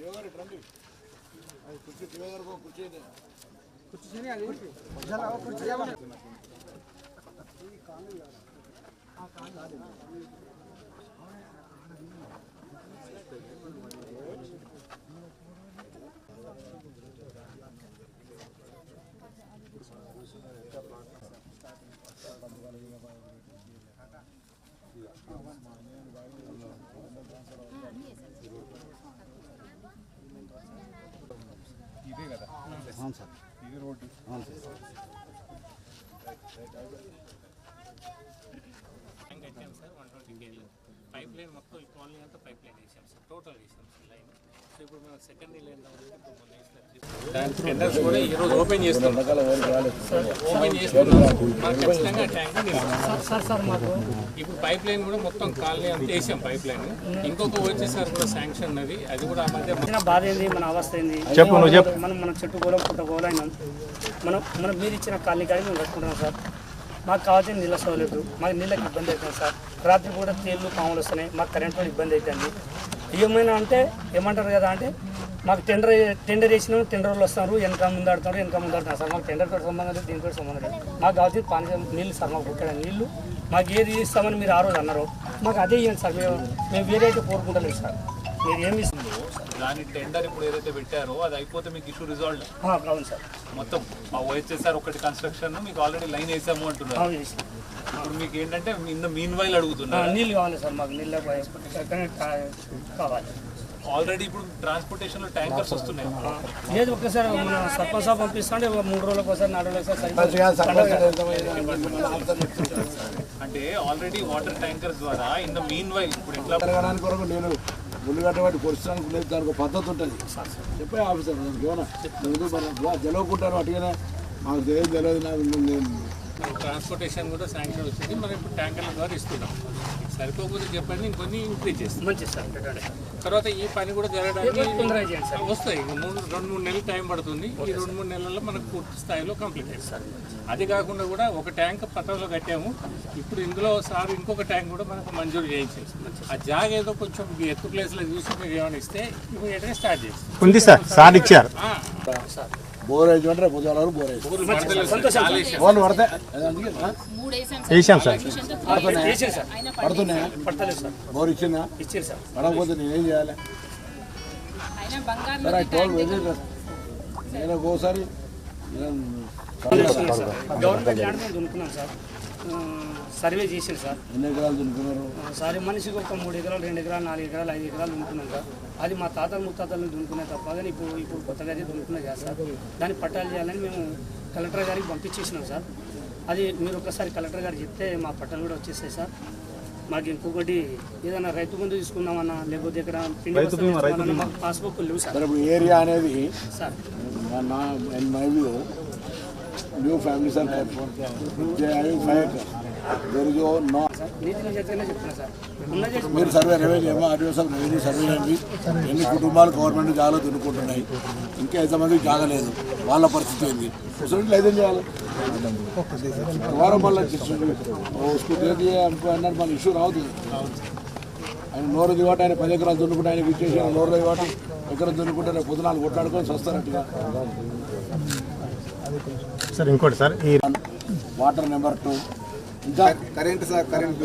Yeah. అవును sir. ఇది road అవును సార్. ట్యాంక్ కట్టాం sir one twenty KG pipe line మొత్తం ఈ కాలనీ అంతా పైప్ లైన్ వేసాం sir total sir line so ఇప్పుడు సెకండ్ లైన్ టెండర్స్ కూడా ఈ రోజు ఓపెన్ చేస్తాం ఓపెన్ చేస్తున్నాం ఖచ్చితంగా ట్యాంక్ నిలబడాలి. సార్ సార్ మాకు ఇప్పుడు పైప్ లైన్ కూడా మొత్తం కాలనీ అంతా వేసాం పైప్ లైన్ ఇంకొక వచ్చేసరికి కూడా శాంక్షన్ ఉన్నది అది కూడా ఆ మధ్య బాధ ఏంది? మన అవస్థ ఏంది? చెప్పు, నువ్వు చెప్పు. మనం మన చెట్టు గోలం పుట్ట గోలైనాం మనం మనం మీరు ఇచ్చిన కాలనీ కాడి మేము కట్టుకుంటున్నాం సార్. మాకు కావాల్సిన నీళ్ళ సౌలభ్యం మాకు నీళ్ళకి ఇబ్బంది అవుతుంది సార్. రాత్రి కూడా తేళ్ళు పాములు వస్తున్నాయి. మాకు కరెంట్ కూడా ఇబ్బంది అవుతుంది. ఏమైనా అంటే ఏమంటారు కదా అంటే మాకు టెండర్ టెండర్ వేసినాం టెండర్ వాళ్ళు వస్తారు వెనక ముందు ఆడుతారు వెనక ముందు సార్ మాకు టెండర్తో సంబంధం లేదు దీనితో సంబంధం లేదు. మాకు కావాల్సిన పానీ నీళ్ళు సార్ మాకు ఇక్కడ నీళ్ళు. మాకు ఏది ఇస్తామని మీరు ఆ రోజు అన్నారు. మాకు అదే ఇవ్వండి సార్ మేము మేము వేరే అయితే కోరుకుంటలేదు సార్. మీరు ఏమి ఇస్తుందో? దాని టెండర్ ఇప్పుడు ఏదైతే పెట్టారో అది అయిపోతే మీకు ఇష్యూ రిజాల్వ్ అవును సార్. మొత్తం మా ఓహెచ్ఎస్ఆర్ ఒకటి కన్స్ట్రక్షన్ మీకు ఆల్రెడీ లైన్ వేసాము అంటున్నారు. ఇప్పుడు మీకు ఏంటంటే మీన్ వైల్ అడుగుతున్నారు. నీళ్ళు కావాలి సార్ మాకు నీళ్ళ కావాలి. ఆల్రెడీ ఇప్పుడు ట్రాన్స్పోర్టేషన్లో ట్యాంకర్స్ వస్తున్నాయి. లేదు ఒక్కసారి మన సర్పంచ్ సాబ్ పంపిస్తుంటే మూడు రోజులకు ఒకసారి నాలుగు రోజులకు అంటే ఆల్రెడీ వాటర్ ట్యాంకర్స్ ద్వారా ఇన్ ద మీన్ వైల్ ఇప్పుడు ఎట్లా జరగడానికి కొరకు నేను ముళ్ళు కట్టబట్టి కొరచడానికి లేదు దానికి ఒక పద్ధతి ఉంటుంది. చెప్పే ఆఫీసర్ దానికి ఏమన్నా? జలవకుంటాను అటుగానే? మాకు తెలియదు తెలియదు నాకు నేను ట్రాన్స్పోర్టేషన్ కూడా శాంక్షన్ వచ్చింది. మనం ఇప్పుడు ట్యాంకర్ల ద్వారా ఇస్తున్నాం. సరిపోకపోతే చెప్పండి ఇంకొన్ని ఇంక్రీజ్ చేస్తాం. మంచిది సార్. తర్వాత ఈ పని కూడా జరగడానికి సార్. వస్తాయి. మూడు రెండు మూడు నెలలు టైం పడుతుంది. ఈ రెండు మూడు నెలల్లో మనకు పూర్తి స్థాయిలో కంప్లీట్ అయ్యింది అది కాకుండా కూడా ఒక ట్యాంక్ పట్టణంలో కట్టాము. ఇప్పుడు ఇందులో సార్ ఇంకొక ట్యాంక్ కూడా మనకు మంజూరు చేయించారు. ఆ జాగ ఏదో కొంచెం ఎత్తు ప్లేస్లో చూసి మీరు ఏమైనా ఇస్తే ఇమీడియట్గా స్టార్ట్ చేస్తాం. ఉంది సార్ సార్ ఇచ్చారు. ఆ, బోర్ అంటే రేపు పొద్దున వరకు బోర్ వేసి. వాళ్ళు పడితే అది అందుకే ఆ? వేసాం సార్. పడుతున్నాయా? బోర్ ఇచ్చిందా? పడకపోతే నేనేం చేయాలి? నేను ఒకసారి గవర్నమెంట్ ల్యాండ్ మేము దున్నుకున్నాం సార్. సర్వే చేసారు సార్. ఎన్ని ఎకరాలు దున్నుకున్నారు? సరే మనిషికి ఒక మూడు ఎకరాలు రెండు ఎకరాలు నాలుగు ఎకరాలు ఐదు ఎకరాలు దున్నుకున్నాం సార్. అది మా తాతలు ముత్తాతలు దున్నుకునే తప్ప కానీ ఇప్పుడు ఇప్పుడు కొత్తగా అయితే దున్నుకునే కాదు సార్. దాన్ని పట్టాలు చేయాలని మేము కలెక్టర్ గారికి పంపించేసినాం సార్. అది మీరు ఒకసారి కలెక్టర్ గారికి చెప్తే మా పట్టాలు కూడా వచ్చేస్తాయి సార్. మాకు ఇంకొకటి ఏదైనా రైతు బంధు తీసుకుందామన్నా లేకపోతే ఇక్కడ పాస్బుక్ లేవు సార్. ఏరియా అనేది సార్. నా in my view new family sir five there is no sir నీతిగా చెప్తేనే చెప్తున్నా సార్ మీరు సర్వే రెవెన్యూ ఏమో ఆర్డీఓ సార్ రెవెన్యూ సర్వే చేయండి ఎన్ని కుటుంబాలు గవర్నమెంట్ జాగా తినుకుంటున్నాయి ఇంకా ఎంతమందికి జాగలేదు. వాళ్ళ పరిస్థితి ఏంది? ముసలింట్లో ఏదేం చేయాలి? వారం మళ్ళీ స్కూటీ మన ఇష్యూ రావద్దు ఆయన నోరు దివాటి ఆయన పది ఎకరాలు దున్నుకుంటే ఆయన ఇచ్చేసి నోరు దివాటి ఎకరం దున్నుకుంటే రేపు పొద్దునాలు కొట్లాడుకొని వస్తారట్టుగా సార్ ఇంకోటి సార్ ఈ వాటర్ నెంబర్ టూ. ఇంకా కరెంట్ సార్ కరెంట్